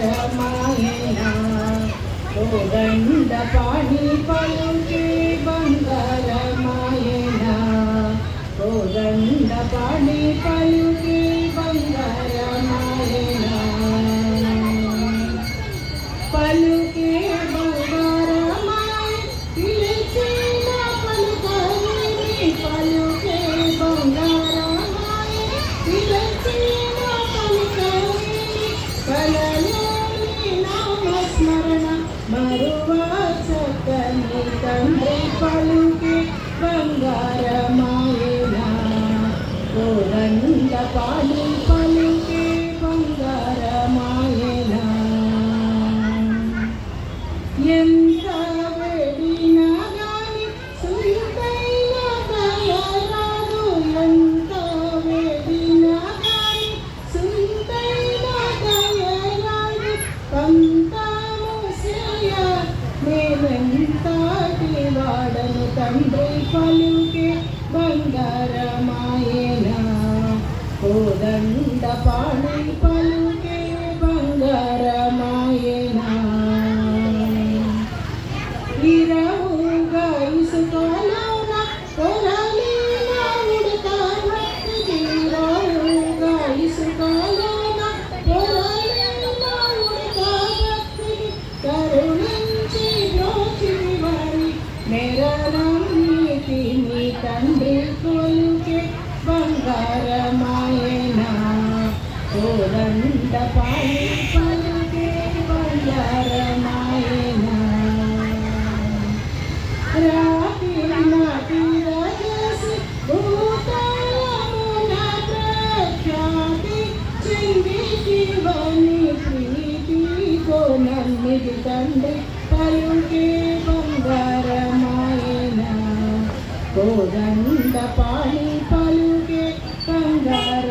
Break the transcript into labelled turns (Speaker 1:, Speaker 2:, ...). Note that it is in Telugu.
Speaker 1: బంగారమాయనా కోదండ పాణి పలుకే బంగారమాయనా కోదండ పాణి పలుకే పాలి పలుకే బంగారమాయనా ఎంత వేడినా గాని సుందైన దయరాదు ఎంత వేడినా గాని సుందైన దయరాదు పంతాము సేయ మేమెంతటి వాడను తండ్రి పలుకే బంగారమాయే ఇరవుగా ఇసుకలోన కొరలిన ఉడకబెట్టి ఇరవుగా ఇసుకలోన కొరలిన ఉడకబెట్టి కరుణించి బ్రోచి వారి మెరనమ్మితి నీ తండ్రి కొలుకే బంగారమాయనా. కోదండ పాయి పలుకే బంగారమాయనా తండ్రి పలుకే బంగారమాయన? కోదండ పాడి పలుకే బంగార